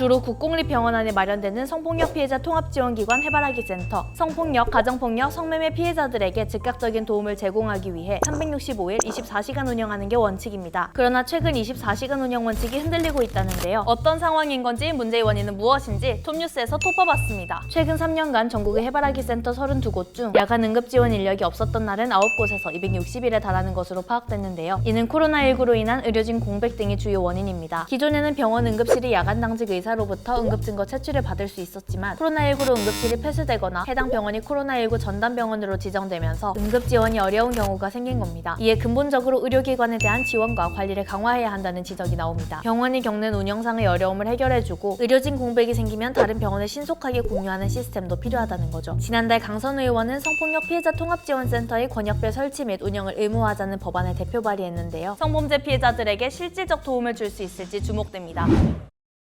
주로 국공립병원 안에 마련되는 성폭력 피해자 통합지원기관 해바라기 센터, 성폭력, 가정폭력, 성매매 피해자들에게 즉각적인 도움을 제공하기 위해 365일 24시간 운영하는 게 원칙입니다. 그러나 최근 24시간 운영 원칙이 흔들리고 있다는데요. 어떤 상황인 건지 문제의 원인은 무엇인지 톱뉴스에서 톱어봤습니다. 최근 3년간 전국의 해바라기 센터 32곳 중 야간 응급 지원 인력이 없었던 날은 9곳에서 260일에 달하는 것으로 파악됐는데요. 이는 코로나19로 인한 의료진 공백 등이 주요 원인입니다. 기존에는 병원 응급실이 야간 당직 의사 로부터 응급 증거 채취를 받을 수 있었지만 코로나19로 응급실이 폐쇄되거나 해당 병원이 코로나19 전담 병원으로 지정되면서 응급 지원이 어려운 경우가 생긴 겁니다. 이에 근본적으로 의료기관에 대한 지원과 관리를 강화해야 한다는 지적이 나옵니다. 병원이 겪는 운영상의 어려움을 해결해주고 의료진 공백이 생기면 다른 병원을 신속하게 공유하는 시스템도 필요하다는 거죠. 지난달 강선 의원은 성폭력 피해자 통합지원센터의 권역별 설치 및 운영을 의무화하자는 법안을 대표 발의했는데요. 성범죄 피해자들에게 실질적 도움을 줄 수 있을지 주목됩니다.